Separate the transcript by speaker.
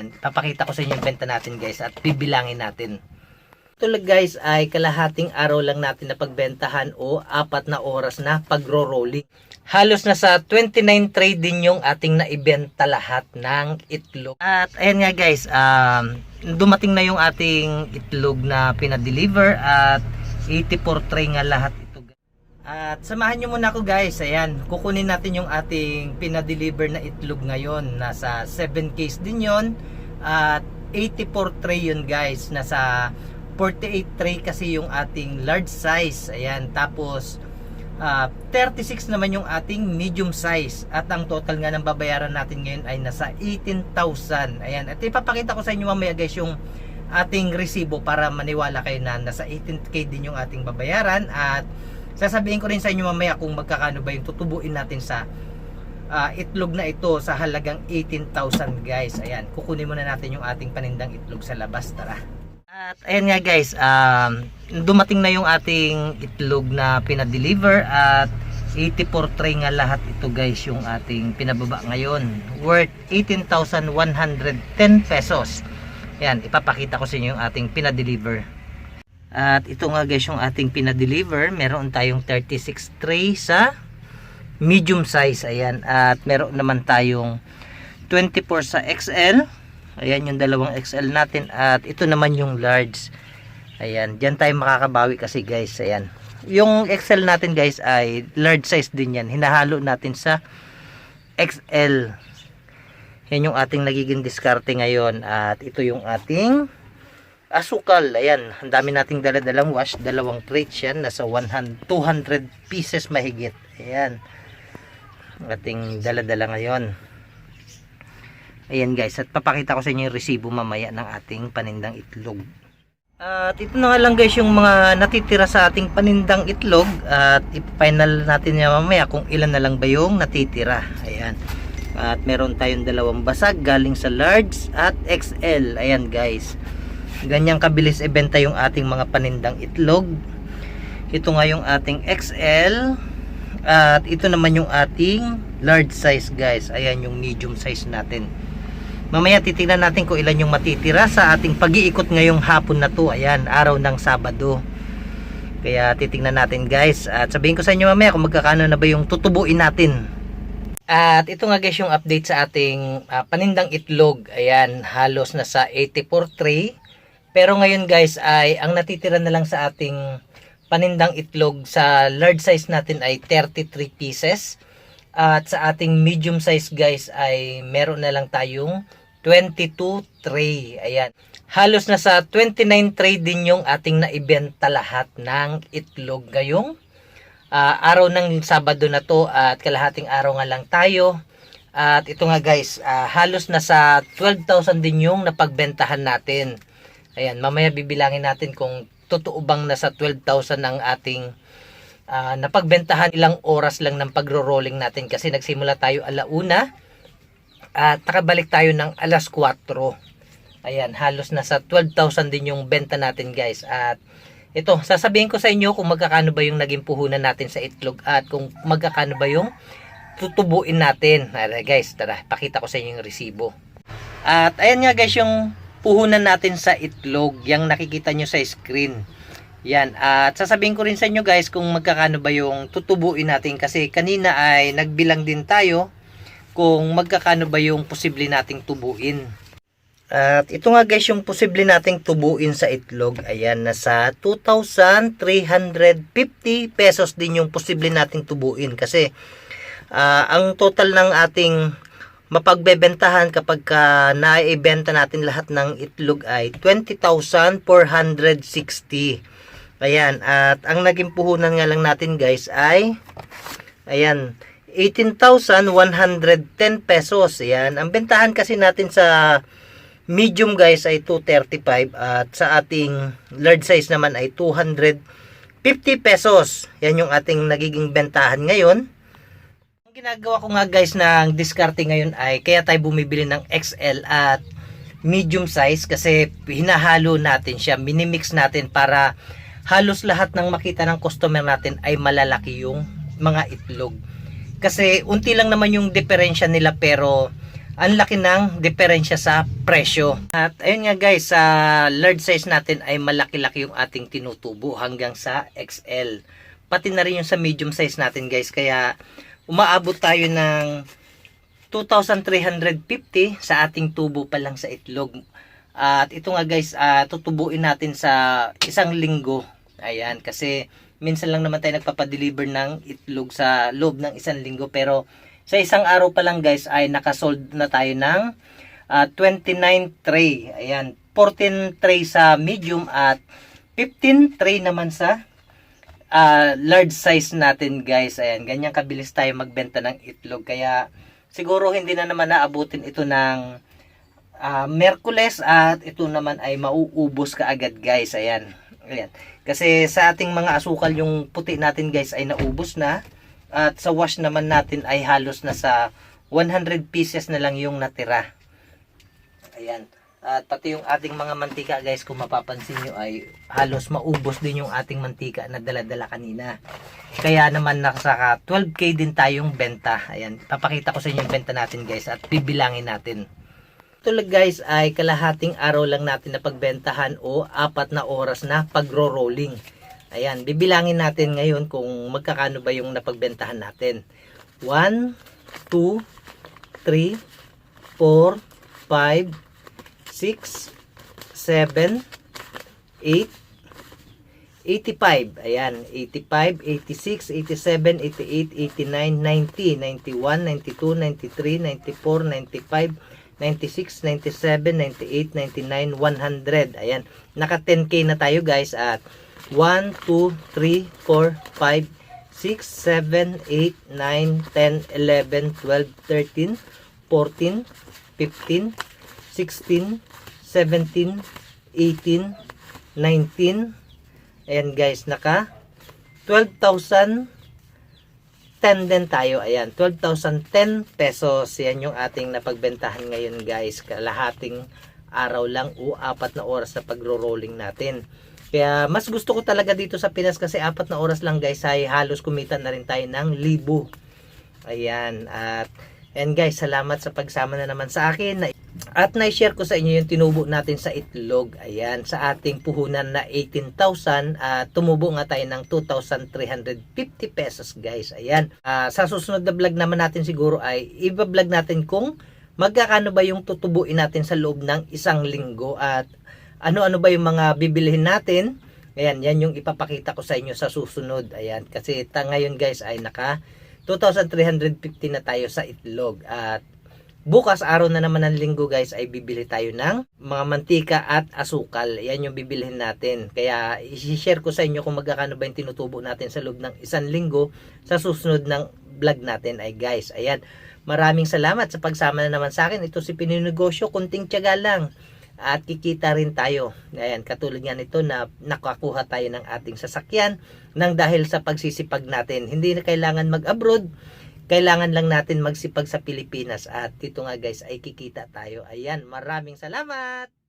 Speaker 1: Ayan, papakita ko sa inyo yung benta natin guys at bibilangin natin. Ito guys ay kalahating araw lang natin na pagbentahan o apat na oras na pagro-rolling. Halos na sa 29 trade din yung ating naibenta lahat ng itlog. At ayan nga guys, um, dumating na yung ating itlog na pinadeliver at 84 trade nga lahat at samahan nyo muna ako guys. Ayan, kukunin natin yung ating pinadeliver na itlog ngayon. Nasa 7 case din yon At 84 tray yun guys. Nasa 48 tray kasi yung ating large size. Ayan, tapos uh, ah, 36 naman yung ating medium size. At ang total nga ng babayaran natin ngayon ay nasa 18,000. Ayan, at ipapakita ko sa inyo mamaya guys yung ating resibo para maniwala kayo na nasa 18K din yung ating babayaran. At Sasabihin ko rin sa inyo mamaya kung magkakano ba yung tutubuin natin sa uh, itlog na ito sa halagang 18,000 guys. Ayan, kukunin muna natin yung ating panindang itlog sa labas. Tara. At ayan nga guys, um, dumating na yung ating itlog na pinadeliver at 84 tray nga lahat ito guys yung ating pinababa ngayon worth 18,110 pesos yan ipapakita ko sa inyo yung ating pinadeliver at ito nga guys yung ating pinadeliver. Meron tayong 36 tray sa medium size. Ayan. At meron naman tayong 24 sa XL. Ayan yung dalawang XL natin. At ito naman yung large. Ayan. Diyan tayo makakabawi kasi guys. Ayan. Yung XL natin guys ay large size din yan. Hinahalo natin sa XL. Yan yung ating nagiging diskarte ngayon. At ito yung ating asukal, ayan, ang dami nating dala-dalang wash, dalawang crates yan, nasa 100, 200 pieces mahigit, ayan, ating dala-dala ngayon. Ayan guys, at papakita ko sa inyo yung resibo mamaya ng ating panindang itlog. At ito na nga lang guys yung mga natitira sa ating panindang itlog at i-final natin niya mamaya kung ilan na lang ba yung natitira. Ayan. At meron tayong dalawang basag galing sa large at XL. Ayan guys. Ganyan kabilis ibenta yung ating mga panindang itlog. Ito nga yung ating XL. At ito naman yung ating large size guys. Ayan yung medium size natin. Mamaya titingnan natin kung ilan yung matitira sa ating pag-iikot ngayong hapon na to. Ayan, araw ng Sabado. Kaya titingnan natin guys. At sabihin ko sa inyo mamaya kung magkakano na ba yung tutubuin natin. At ito nga guys yung update sa ating uh, panindang itlog. Ayan, halos na sa 84 tray. Pero ngayon guys ay ang natitira na lang sa ating panindang itlog sa large size natin ay 33 pieces. At sa ating medium size guys ay meron na lang tayong 22 tray. Ayan. Halos na sa 29 tray din yung ating naibenta lahat ng itlog ngayong uh, araw ng Sabado na to at kalahating araw nga lang tayo. At ito nga guys, uh, halos na sa 12,000 din yung napagbentahan natin. Ayan, mamaya bibilangin natin kung totoo bang nasa 12,000 ang ating uh, napagbentahan ilang oras lang ng pagro-rolling natin kasi nagsimula tayo alauna at takabalik tayo ng alas 4. Ayan, halos nasa 12,000 din yung benta natin guys at ito, sasabihin ko sa inyo kung magkakano ba yung naging puhunan natin sa itlog at kung magkakano ba yung tutubuin natin. Alright guys, tara, pakita ko sa inyo yung resibo. At ayan nga guys yung puhunan natin sa itlog. Yang nakikita nyo sa screen. Yan. At sasabihin ko rin sa inyo guys kung magkakano ba yung tutubuin natin. Kasi kanina ay nagbilang din tayo kung magkakano ba yung posible nating tubuin. At ito nga guys yung posible nating tubuin sa itlog. Ayan, nasa 2,350 pesos din yung posible nating tubuin. Kasi uh, ang total ng ating mapagbebentahan kapag ka ah, naibenta natin lahat ng itlog ay 20,460. Ayan, at ang naging puhunan nga lang natin guys ay ayan, 18,110 pesos. Ayan, ang bentahan kasi natin sa medium guys ay 235 at sa ating large size naman ay 250 pesos. Yan yung ating nagiging bentahan ngayon ginagawa ko nga guys ng discarte ngayon ay kaya tayo bumibili ng XL at medium size kasi hinahalo natin siya, minimix natin para halos lahat ng makita ng customer natin ay malalaki yung mga itlog. Kasi unti lang naman yung diferensya nila pero ang laki ng diferensya sa presyo. At ayun nga guys, sa large size natin ay malaki-laki yung ating tinutubo hanggang sa XL. Pati na rin yung sa medium size natin guys. Kaya umaabot tayo ng 2,350 sa ating tubo pa lang sa itlog. At ito nga guys, uh, tutubuin natin sa isang linggo. Ayan, kasi minsan lang naman tayo nagpapadeliver ng itlog sa loob ng isang linggo. Pero sa isang araw pa lang guys ay nakasold na tayo ng uh, ah, 29 tray. Ayan, 14 tray sa medium at 15 tray naman sa uh, large size natin guys. Ayan, ganyan kabilis tayo magbenta ng itlog. Kaya siguro hindi na naman naabutin ito ng uh, Merkules at ito naman ay mauubos kaagad guys. Ayan. Ayan. Kasi sa ating mga asukal yung puti natin guys ay naubos na. At sa wash naman natin ay halos na sa 100 pieces na lang yung natira. Ayan. At pati yung ating mga mantika guys, kung mapapansin nyo ay halos maubos din yung ating mantika na daladala kanina. Kaya naman nakasaka 12k din tayong benta. Ayan, papakita ko sa inyo yung benta natin guys at bibilangin natin. Tulad guys ay kalahating araw lang natin na pagbentahan o apat na oras na pagro-rolling. Ayan, bibilangin natin ngayon kung magkakano ba yung napagbentahan natin. 1, 2, 3, 4, 5, 6, 7, 8, 85. Ayan, 85, 86, 87, 88, 89, 90, 91, 92, 93, 94, 95, 96, 97, 98, 99, 100. Ayan, naka 10k na tayo guys at 1, 2, 3, 4, 5, 6, 7, 8, 9, 10, 11, 12, 13, 14, 15, 16, 17, 18, 19. Ayan guys, naka 12,000 10 din tayo. Ayan, 12,010 pesos. Ayan yung ating napagbentahan ngayon guys. Kalahating araw lang o apat na oras sa pagro-rolling natin. Kaya mas gusto ko talaga dito sa Pinas kasi apat na oras lang guys ay halos kumita na rin tayo ng libo. Ayan. At, and guys, salamat sa pagsama na naman sa akin. At na-share ko sa inyo yung tinubo natin sa itlog. Ayan, sa ating puhunan na 18,000, uh, ah, tumubo nga tayo ng 2,350 pesos guys. Ayan, uh, sa susunod na vlog naman natin siguro ay iba-vlog natin kung magkakano ba yung tutubuin natin sa loob ng isang linggo at ano-ano ba yung mga bibilihin natin. Ayan, yan yung ipapakita ko sa inyo sa susunod. Ayan, kasi ta ngayon guys ay naka 2,350 na tayo sa itlog at Bukas, araw na naman ng linggo guys, ay bibili tayo ng mga mantika at asukal. Yan yung bibilhin natin. Kaya, i-share ko sa inyo kung magkakano ba yung tinutubo natin sa loob ng isang linggo sa susunod ng vlog natin ay guys. Ayan, maraming salamat sa pagsama na naman sa akin. Ito si Pininegosyo, kunting tiyaga lang. At kikita rin tayo. Ayan, katulad nga nito na nakakuha tayo ng ating sasakyan nang dahil sa pagsisipag natin. Hindi na kailangan mag-abroad kailangan lang natin magsipag sa Pilipinas at dito nga guys ay kikita tayo. Ayan, maraming salamat!